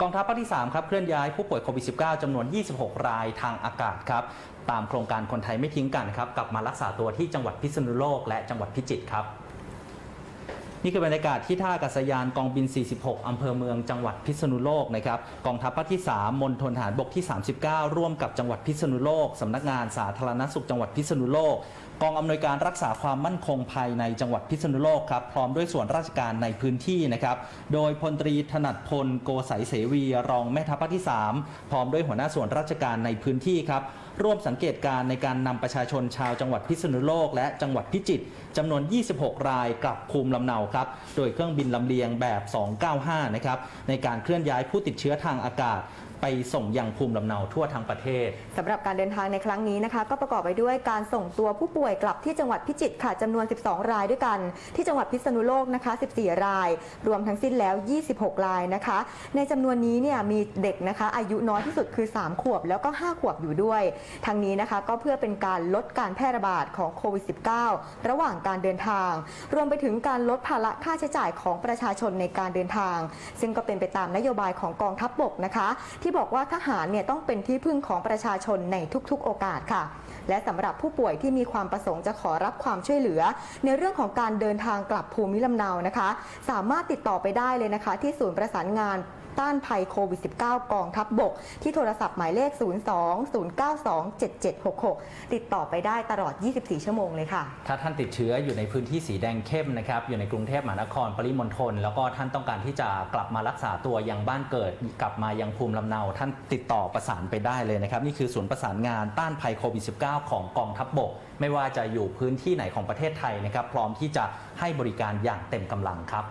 กองทัพภาคที่3ครับเคลื่อนย้ายผู้ป่วยโควิด -19 จำนวน 26 รายทางอากาศครับ ตามโครงการคนไทยไม่ทิ้งกันครับ กลับมารักษาตัวที่จังหวัดพิษณุโลกและจังหวัดพิจิตรครับ นี่คือบรรยากาศที่ท่าอากาศยานกองบิน 46 อำเภอเมืองจังหวัดพิษณุโลกนะครับกองทัพภาคที่ 3 มณฑลทหารบกที่ 39 ร่วมกับจังหวัดพิษณุโลกสำนักงานสาธารณสุขจังหวัดพิษณุโลก กองอำนวยการรักษาความมั่นคงภายในจังหวัดพิษณุโลกครับพร้อมด้วยส่วนราชการในพื้นที่นะครับโดยพลตรีถนัดพลโกสัยเสวี รองแม่ทัพภาคที่ 3 พร้อมด้วยหัวหน้าส่วนราชการในพื้นที่ครับร่วมสังเกตการณ์ในการนำประชาชนชาวจังหวัดพิษณุโลก และจังหวัดพิจิตรจำนวน 26 รายกลับภูมิลำเนาครับโดยเครื่องบินลำเลียงแบบ 295 นะครับในการเคลื่อนย้ายผู้ติดเชื้อทางอากาศไปส่งยังภูมิลำเนาทั่วทั้งประเทศสำหรับการเดินทางในครั้งนี้นะคะ ก็ประกอบไปด้วยการส่งตัวผู้ป่วยกลับที่จังหวัดพิจิตรค่ะจำนวน 12 รายด้วยกัน ที่จังหวัดพิษณุโลกนะคะ 14 ราย รวมทั้งสิ้นแล้ว 26 รายนะคะ ในจำนวนนี้เนี่ยมีเด็กนะคะ อายุน้อยที่สุดคือ 3 ขวบแล้วก็ 5 ขวบอยู่ด้วยทางนี้นะคะก็เพื่อเป็นการลดการแพร่ระบาดของโควิด -19 ระหว่างการเดินทาง รวมไปถึงการลดภาระค่าใช้จ่ายของประชาชนในการเดินทาง ซึ่งก็เป็นไปตามนโยบายของกองทัพบบกนะคะ ที่บอกว่าทหารเนี่ยต้องเป็นที่พึ่งของประชาชนในทุกๆ โอกาสค่ะ และสำหรับผู้ป่วยที่มีความประสงค์จะขอรับความช่วยเหลือ ในเรื่องของการเดินทางกลับภูมิลำเนานะคะ สามารถติดต่อไปได้เลยนะคะ ที่ศูนย์ประสานงานต้านภัยโควิด -19 กองทัพบบก ที่โทรศัพท์หมายเลข 02-092-7766 ติดต่อไปได้ตลอด 24 ชั่วโมงเลยค่ะ ถ้าท่านติดเชื้ออยู่ในพื้นที่สีแดงเข้มนะครับ อยู่ในกรุงงเทพมหานครปริมณฑลแล้วก็ท่านต้องการที่จะกลับมารักษาตัวยังบ้านเกิด กลับมายังภูมิลำเนา ท่านติดต่อประสานไปได้เลยนะครับ นี่คือศูนย์ประสานงานต้านภัยโควิด -19 ของกองทัพบบก ไม่ว่าจะอยู่พื้นที่ไหนของประเทศไทยนะครับ พร้อมที่จะให้บริการอย่างเต็มกำลังครับ